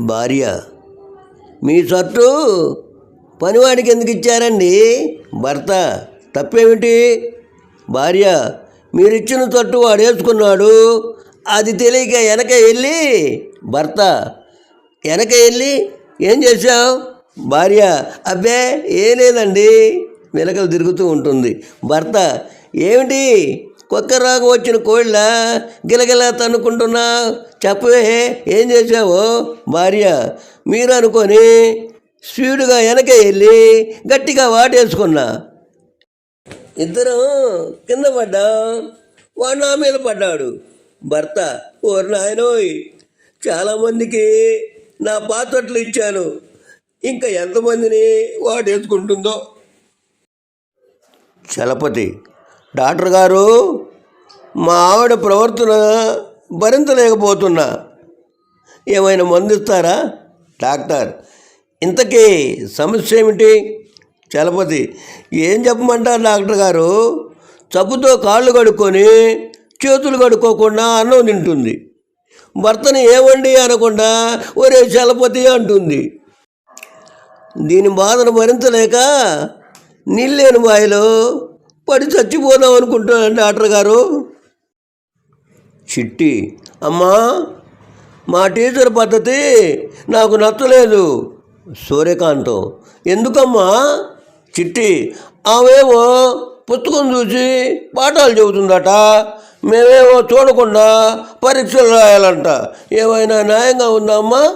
భార్య మీ షర్టు పనివాడికి ఎందుకు ఇచ్చారండి? భర్త తప్పేమిటి? భార్య మీరిచ్చిన తట్టు వాడు వేసుకున్నాడు అది తెలియక వెనక వెళ్ళి భర్త వెనక వెళ్ళి ఏం చేశావు? భార్య అబ్బే ఏం లేదండి. మెలకలు తిరుగుతూ ఉంటుంది. భర్త ఏమిటి? కుక్కరాకు వచ్చిన కోళ్ళ గిలగిలా తన్నుకుంటున్నా. చెప్పవే ఏం చేసావు భార్య మీరు అనుకొని స్పీడుగా వెనక వెళ్ళి గట్టిగా వాటేసుకున్నా. ఇద్దరం కింద పడ్డాం. వాడు నా మీద పడ్డాడు. భర్త ఓరు నాయనోయ్ చాలామందికి నా పాతొట్లు ఇచ్చాను. ఇంకా ఎంతమందిని వాడేసుకుంటుందో చలపతి డాక్టర్ గారు మా ఆవిడ ప్రవర్తన భరించలేకపోతున్నా. ఏమైనా మందు ఇస్తారా డాక్టర్ ఇంతకీ సమస్య ఏమిటి? చలపతి ఏం చెప్పమంటారు డాక్టర్ గారు? చప్పుతో కాళ్ళు కడుక్కొని చేతులు కడుక్కోకుండా అన్నం తింటుంది. భర్తని ఏమండి అనకుండా ఒరే చలపతి అంటుంది. దీని బాధను భరించలేక నీళ్ళేని బాయిలో పడి చచ్చిపోదాం అనుకుంటున్నాను డాక్టర్ గారు. చిట్టి. అమ్మా మా టీచర్ పద్ధతి నాకు నచ్చలేదు. సూర్యకాంతం. ఎందుకమ్మా? చిట్టి ఆమెమో పుస్తకం చూసి పాఠాలు చెబుతుందట. మేమేమో చూడకుండా పరీక్షలు రాయాలంట. ఏమైనా న్యాయంగా ఉందా అమ్మా?